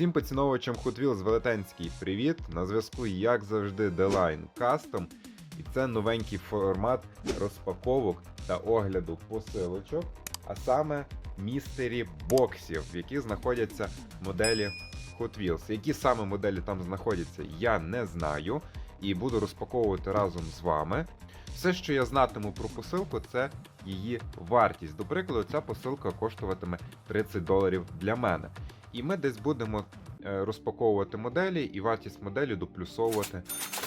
Усім поціновувачам Hot Wheels велетенський привіт. На зв'язку, як завжди, Deline Custom. І це новенький формат розпаковок та огляду посилочок, а саме містері боксів, в яких знаходяться моделі Hot Wheels. Які саме моделі там знаходяться, я не знаю. І буду розпаковувати разом з вами. Все, що я знатиму про посилку, це її вартість. До прикладу, ця посилка коштуватиме 30 доларів для мене. І ми десь будемо е, розпаковувати моделі і вартість моделі доплюсовувати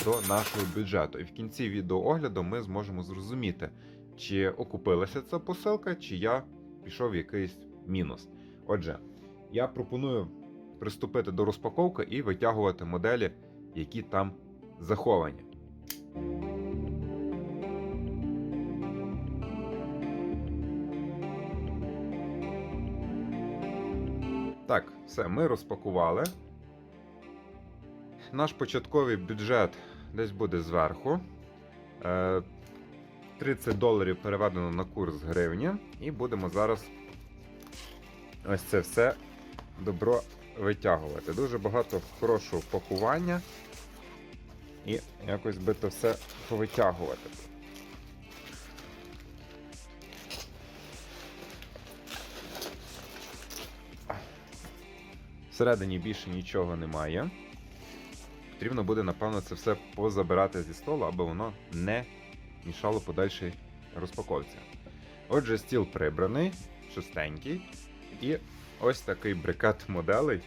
до нашого бюджету. І в кінці відеоогляду ми зможемо зрозуміти, чи окупилася ця посилка, чи я пішов в якийсь мінус. Отже, я пропоную приступити до розпаковки і витягувати моделі, які там заховані. Так, все, ми розпакували. Наш початковий бюджет десь буде зверху. Е, 30 доларів переведено на курс гривні. І будемо зараз ось це все добро витягувати. Дуже багато хорошого пакування. І якось би то все повитягувати. Всередині більше нічого немає. Потрібно буде, напевно, це все позабирати зі столу, аби воно не мішало подальшій розпаковці. Отже, стіл прибраний, чистенький. І ось такий брикет моделей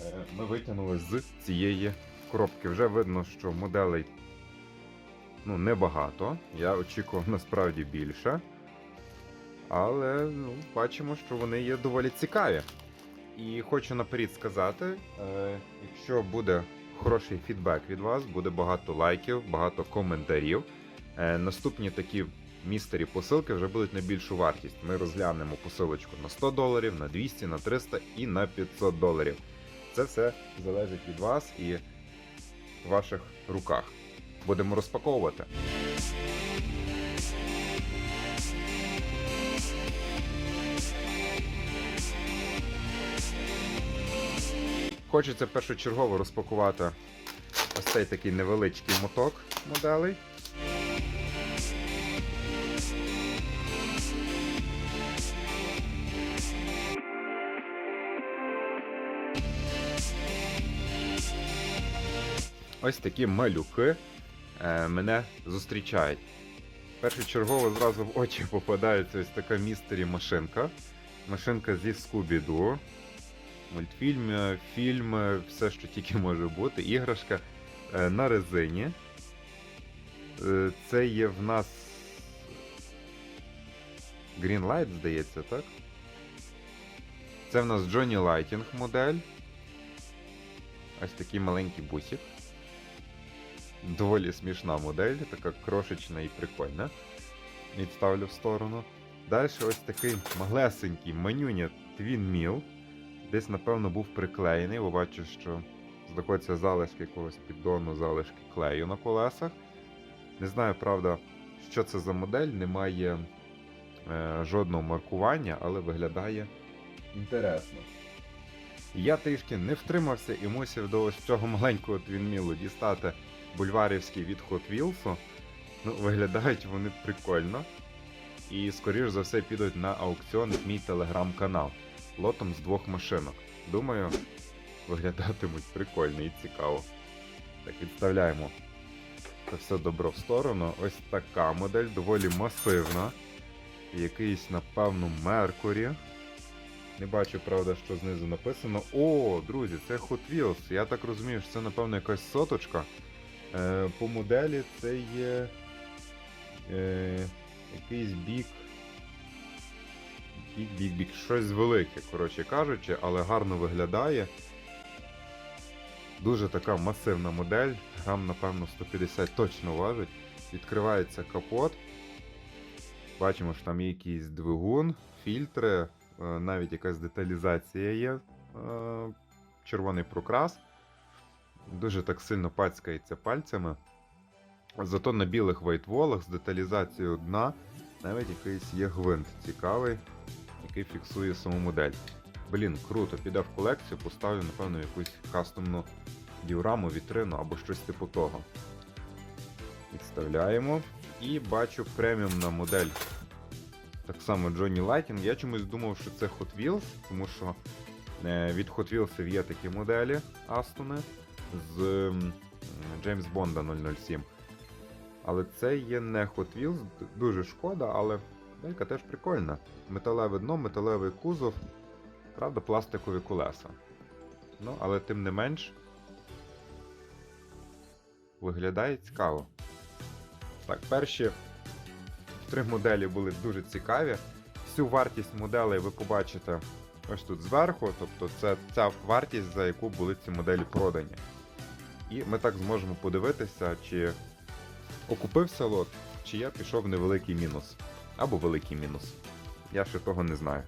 е, ми витягнули з цієї коробки. Вже видно, що моделей ну, небагато. Я очікував насправді більше. Але ну, бачимо, що вони є доволі цікаві. І хочу наперед сказати, е, якщо буде хороший фідбек від вас, буде багато лайків, багато коментарів. Е, наступні такі містері посилки вже будуть на більшу вартість. Ми розглянемо посилочку на 100 доларів, на 200, на 300 і на 500 доларів. Це все залежить від вас і ваших руках. Будемо розпаковувати. Хочеться першочергово розпакувати ось цей такий невеличкий моток моделей. Ось такі малюки е, мене зустрічають. Першочергово зразу в очі попадається ось така містері машинка. Машинка зі Скубіду. Мультфільм, фільм, все, що тільки може бути. Іграшка е, на резині. Е, Це є в нас Greenlight, здається, так? Це в нас Johnny Lighting модель. Ось такий маленький бусик. Доволі смішна модель, така крошечна і прикольна. Відставлю в сторону. Далі ось такий малесенький манюня Twin Mill. Десь, напевно, був приклеєний, бо бачу, що знаходяться залишки якогось піддону, залишки клею на колесах. Не знаю, правда, що це за модель, немає е, жодного маркування, але виглядає інтересно. Я трішки не втримався і мусив до ось цього маленького твінмілу дістати бульварівський від Hot Wheels. Ну, виглядають вони прикольно. І, скоріш за все, підуть на аукціон в мій телеграм-канал лотом з двох машинок. Думаю, виглядатимуть прикольно і цікаво. Так, відставляємо це все добро в сторону. Ось така модель, доволі масивна. Якийсь, напевно, Меркурі. Не бачу, правда, що знизу написано. О, друзі, це Hot Wheels. Я так розумію, що це, напевно, якась соточка. Е, по моделі це є е, якийсь бік. Бік, бік, бік, щось велике, коротше кажучи, але гарно виглядає. Дуже така масивна модель, грам, напевно, 150 точно важить. Відкривається капот. Бачимо, що там є якийсь двигун, фільтри, е, навіть якась деталізація є. е, Червоний прокрас. Дуже так сильно пацькається пальцями. Зато на білих вайтволах з деталізацією дна навіть якийсь є гвинт цікавий, який фіксує саму модель. Блін, круто, піде в колекцію, поставлю, напевно, якусь кастомну діораму, вітрину або щось типу того. Відставляємо. І бачу преміумна модель. Так само Johnny Lighting. Я чомусь думав, що це Hot Wheels, тому що е, від Hot Wheels є такі моделі Астона з James Bond 007. Але це є не Hot Wheels, дуже шкода, але моделька теж прикольна. Металеве дно, металевий кузов, правда, пластикові колеса. Ну, але тим не менш, виглядає цікаво. Так, перші три моделі були дуже цікаві. Всю вартість моделей ви побачите ось тут зверху, тобто це ця вартість, за яку були ці моделі продані. І ми так зможемо подивитися, чи окупився лот, чи я пішов в невеликий мінус. Або великий мінус. Я ще того не знаю.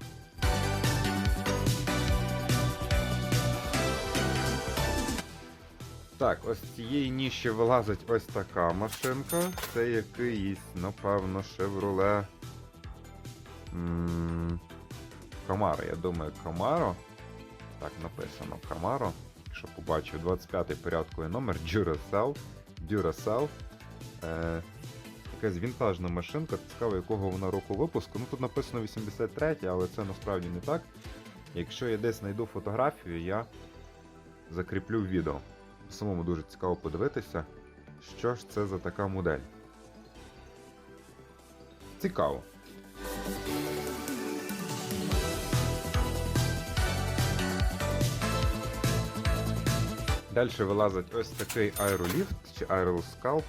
Так, ось з цієї ніші вилазить ось така машинка. Це якийсь, напевно, м, Camaro. Я думаю, Camaro. Так, написано Camaro. Якщо побачив, 25-й порядковий номер Duracell. Duracell. Е, якась вінтажна машинка, цікаво, якого вона року випуску. Ну тут написано 83, але це насправді не так. Якщо я десь знайду фотографію, я закріплю відео. Самому дуже цікаво подивитися, що ж це за така модель. Цікаво. Далі вилазить ось такий аероліфт чи аероскалп.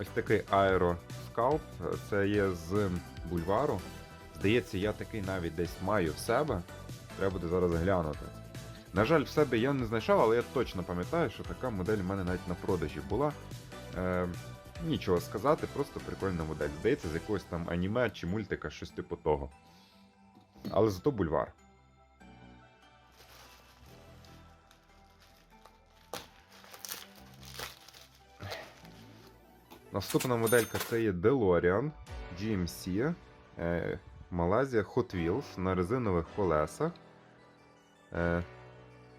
Ось такий аероскалп. Це є з бульвару. Здається, я такий навіть десь маю в себе. Треба буде зараз глянути. На жаль, в себе я не знайшов, але я точно пам'ятаю, що така модель в мене навіть на продажі була. Е, нічого сказати, просто прикольна модель. Здається, з якогось там аніме чи мультика, щось типу того. Але зато бульвар. Наступна моделька це є DeLorean GMC е, Малайзія Hot Wheels на резинових колесах. Е,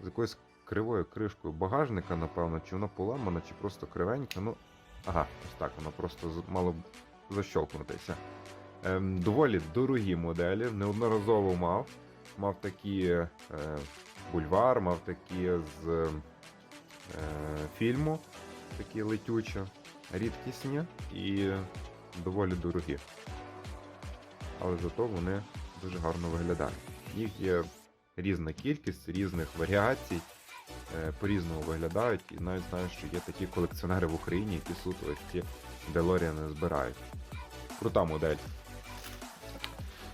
з якоюсь кривою кришкою багажника, напевно, чи вона поламана, чи просто кривенька. Ну, ага, ось так, воно просто мало б защолкнутися. Ем, доволі дорогі моделі, неодноразово мав. Мав такі е, бульвар, мав такі з е, фільму, такі летючі, рідкісні і доволі дорогі. Але зато вони дуже гарно виглядають. Їх є різна кількість різних варіацій, е, по-різному виглядають, і навіть знаю, що є такі колекціонери в Україні, які суто ось ці Делоріани збирають. Крута модель.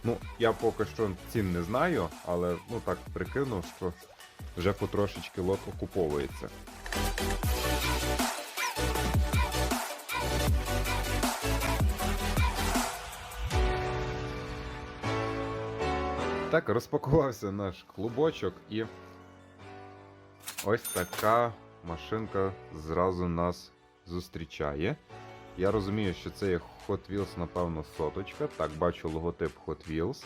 Ну, я поки що цін не знаю, але ну так прикинув, що вже потрошечки лот окуповується. Так, розпакувався наш клубочок і ось така машинка зразу нас зустрічає. Я розумію, що це є Hot Wheels, напевно, соточка. Так, бачу логотип Hot Wheels.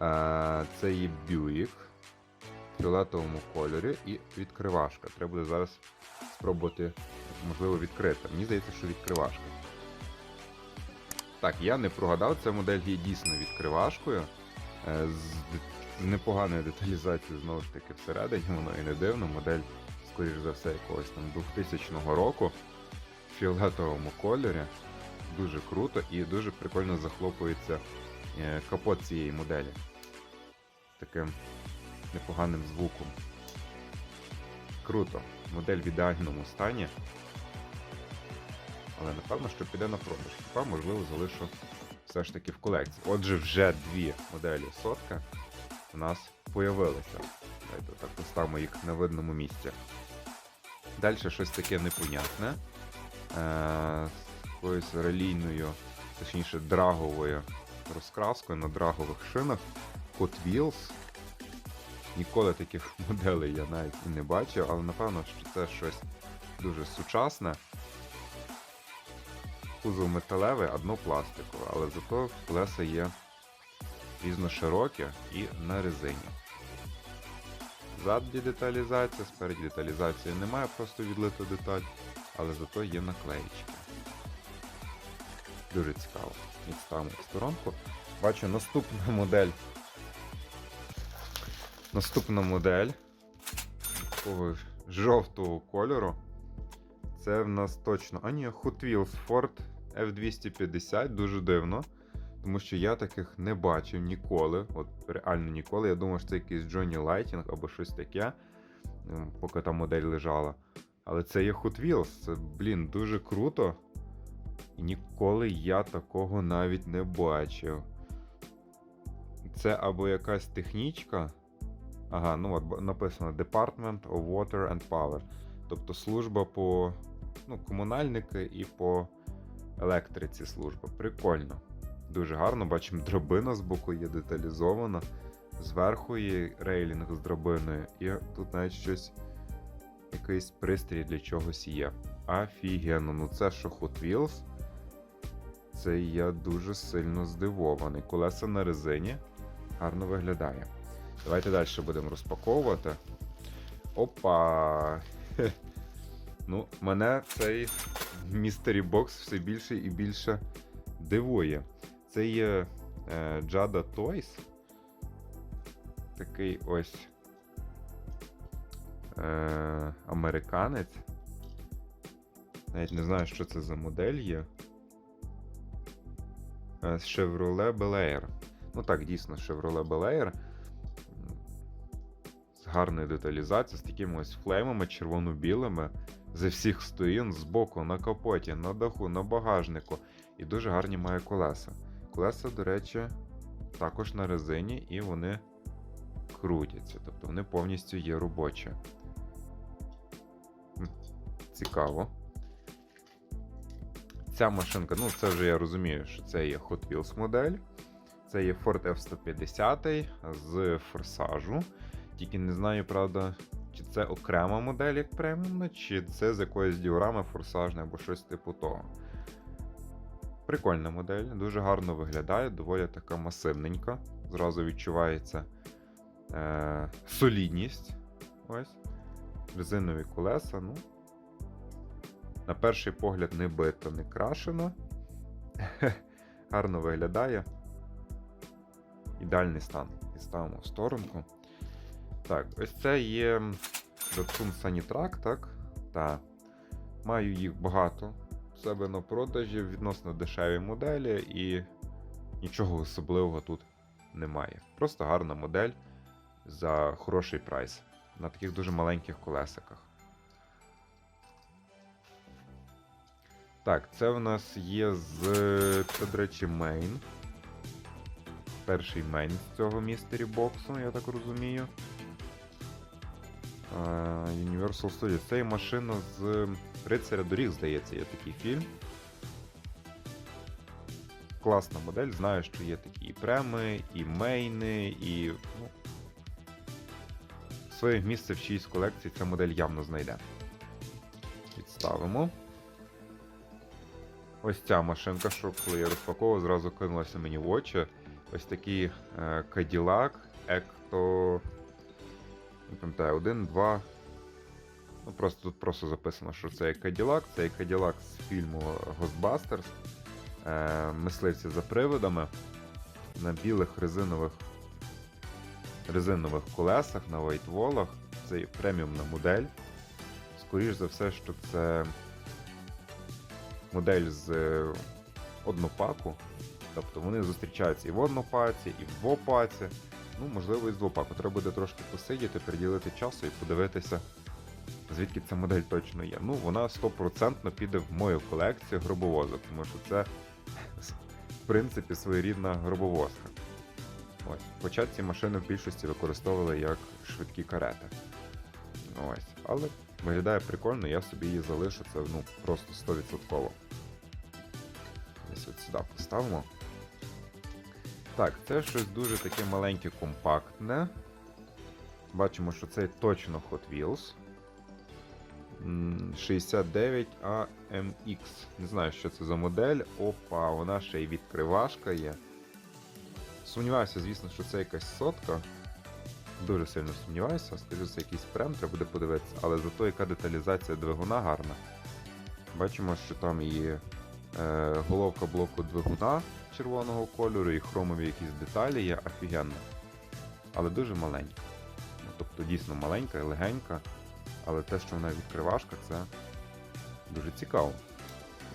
Е, Це є Buick в фіолетовому кольорі і відкривашка. Треба буде зараз спробувати, можливо, відкрити. Мені здається, що відкривашка. Так, я не прогадав, ця модель є дійсно відкривашкою. Е, З, непоганою деталізацією знову ж таки всередині, воно і не дивно. Модель, скоріш за все, якогось там 2000 року в фіолетовому кольорі. Дуже круто і дуже прикольно захлопується е, капот цієї моделі. Таким непоганим звуком. Круто. Модель в ідеальному стані. Але напевно, що піде на продаж. Хіба, можливо, залишу все ж таки в колекції. Отже, вже дві моделі сотка у нас появилися. Давайте так поставимо їх на видному місці. Далі щось таке непонятне. Е, з якоюсь релійною, точніше, драговою розкраскою на драгових шинах. Hot Wheels. Ніколи таких моделей я навіть і не бачив, але напевно, що це щось дуже сучасне. Кузов металевий, а дно пластикове, але зато колеса є різноширокі і на резині. Ззаді деталізація, спереді деталізації немає, просто відлита деталь, але зато є наклеїчка. Дуже цікаво. Відставимо в сторонку. Бачу, наступна модель. Наступна модель такого жовтого кольору. Це в нас точно. А ні, Hot Wheels Ford F250, дуже дивно. Тому що я таких не бачив ніколи. От реально ніколи. Я думав, що це якийсь Johnny Lighting або щось таке, ем, поки та модель лежала. Але це є Hot Wheels. Це, блін, дуже круто. І ніколи я такого навіть не бачив. Це або якась технічка. Ага, ну от написано Department of Water and Power. Тобто служба по ну, комунальники і по електриці служба. Прикольно. Дуже гарно. Бачимо, драбина з боку є деталізована. Зверху є рейлінг з драбиною, і тут навіть щось, якийсь пристрій для чогось є. Офігенно, ну це що Hot Wheels. Це я дуже сильно здивований. Колеса на резині гарно виглядає. Давайте далі будемо розпаковувати. Опа! Ну, мене цей містері бокс все більше і більше дивує. Це є е, Jada Toys. Такий ось е, американець. Навіть не знаю, що це за модель є. Е, Chevrolet Bel Air. Ну так, дійсно, Chevrolet Bel Air. М, З гарною деталізацією, з такими ось флеймами червоно-білими. Зі всіх сторін, збоку, на капоті, на даху, на багажнику. І дуже гарні має колеса. Колеса, до речі, також на резині, і вони крутяться. Тобто вони повністю є робочі. Цікаво. Ця машинка, ну це вже я розумію, що це є Hot Wheels модель. Це є Ford F-150 з форсажу. Тільки не знаю, правда, чи це окрема модель як преміумна, чи це з якоїсь діорами форсажне або щось типу того. Прикольна модель, дуже гарно виглядає, доволі така масивненька. Зразу відчувається е- солідність. Ось. Резинові колеса, ну. На перший погляд не бито, не крашено. Гарно виглядає. Ідеальний стан. І ставимо в сторонку. Так, ось це є Datsun Sanitrack, так? Так. Маю їх багато в себе на продажі, відносно дешеві моделі, і нічого особливого тут немає. Просто гарна модель за хороший прайс на таких дуже маленьких колесиках. Так, це в нас є з. Це, до речі, мейн. Перший мейн з цього містері боксу, я так розумію. Universal Studios. Це є машина з Рицаря доріг, здається, є такий фільм. Класна модель. Знаю, що є такі і преми, і мейни, і. Ну, своє місце в чиїсь колекції ця модель явно знайде. Відставимо. Ось ця машинка, що коли я розпаковував, зразу кинулася мені в очі. Ось такий е, Cadillac Ecto. Не пам'ятаю, один, два. Ну, просто тут просто записано, що це Cadillac. Це Cadillac з фільму Ghostbusters. Е, мисливці за привидами. На білих резинових резинових колесах, на вайтволах. Це преміумна модель. Скоріш за все, що це модель з е, однопаку. Тобто вони зустрічаються і в однопаці, і в двопаці. Ну, можливо, і з двопаку. Треба буде трошки посидіти, приділити часу і подивитися, звідки ця модель точно є. Ну, вона 100% піде в мою колекцію гробовозок, тому що це, в принципі, своєрідна гробовозка. Ось. Хоча ці машини в більшості використовували як швидкі карети. Ось. Але виглядає прикольно, я собі її залишу, це ну, просто 100%. Десь от сюди поставимо. Так, це щось дуже таке маленьке, компактне. Бачимо, що це точно Hot Wheels. 69AMX. Не знаю, що це за модель. Опа, вона ще й відкривашка є. Сумніваюся, звісно, що це якась сотка. Дуже сильно сумніваюся, скажу, це якийсь прем, треба буде подивитися, але зато яка деталізація двигуна гарна. Бачимо, що там е, головка блоку двигуна червоного кольору, і хромові якісь деталі є офігенно. Але дуже маленька. Ну, тобто дійсно маленька і легенька, але те, що вона відкривашка, це дуже цікаво.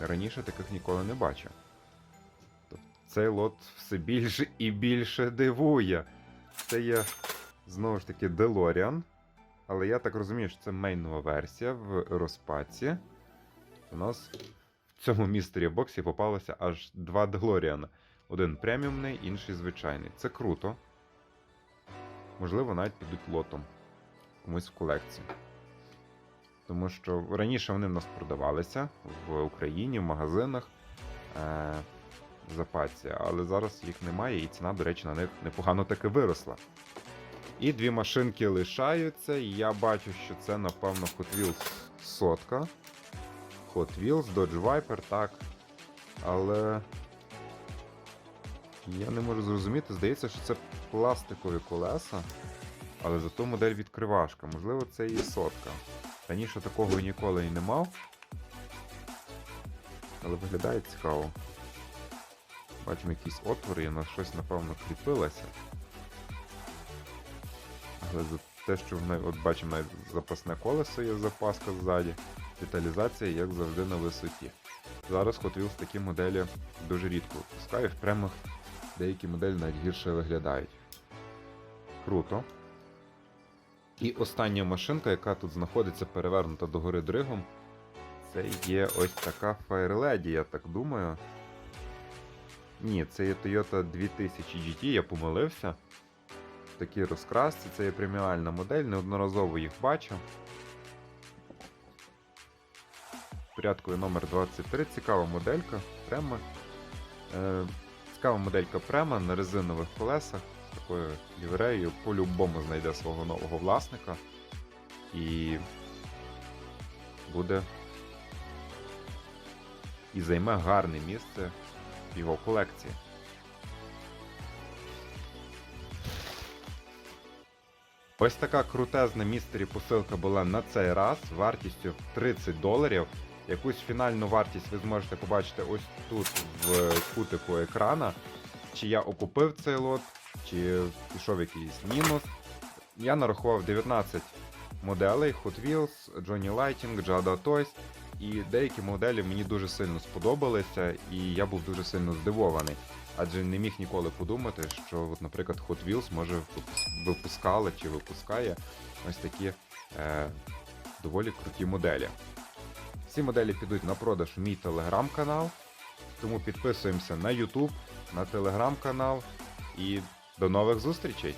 Раніше таких ніколи не бачив. Тобто цей лот все більше і більше дивує. Це є знову ж таки DeLorean, але я так розумію, що це мейнова версія в розпаці. У нас цьому містері боксі попалося аж два DeLorean. Один преміумний, інший звичайний. Це круто. Можливо, навіть підуть лотом комусь в колекцію. Тому що раніше вони в нас продавалися в Україні, в магазинах е- в але зараз їх немає, і ціна, до речі, на них непогано таки виросла. І дві машинки лишаються, і я бачу, що це, напевно, Hot Wheels сотка. Hot Wheels, Dodge Viper, так. Але. Я не можу зрозуміти, здається, що це пластикові колеса, але зато модель відкривашка. Можливо, це і сотка. Раніше такого ніколи і не мав. Але виглядає цікаво. Бачимо якісь отвори, і на щось, напевно, кріпилося. Але за те, що в неї, от бачимо, навіть запасне колесо є запаска ззаді, деталізація, як завжди, на висоті. Зараз Hot Wheels такі моделі дуже рідко випускає, в прямих деякі моделі навіть гірше виглядають. Круто. І остання машинка, яка тут знаходиться перевернута догори дригом, це є ось така Fire Lady, я так думаю. Ні, це є Toyota 2000 GT, я помилився. В такій розкрасці, це є преміальна модель, неодноразово їх бачив. Порядковий номер 23, цікава моделька, према. Е, цікава моделька према на резинових колесах з такою лівреєю. По-любому знайде свого нового власника. І буде і займе гарне місце в його колекції. Ось така крутезна містері посилка була на цей раз вартістю 30 доларів. Якусь фінальну вартість ви зможете побачити ось тут в кутику екрана. Чи я окупив цей лот, чи пішов якийсь мінус. Я нарахував 19 моделей Hot Wheels, Johnny Lighting, Jada Toys. І деякі моделі мені дуже сильно сподобалися, і я був дуже сильно здивований. Адже не міг ніколи подумати, що, от, наприклад, Hot Wheels може випускала чи випускає ось такі е, доволі круті моделі. Всі моделі підуть на продаж в мій телеграм-канал, тому підписуємося на YouTube, на телеграм-канал і до нових зустрічей!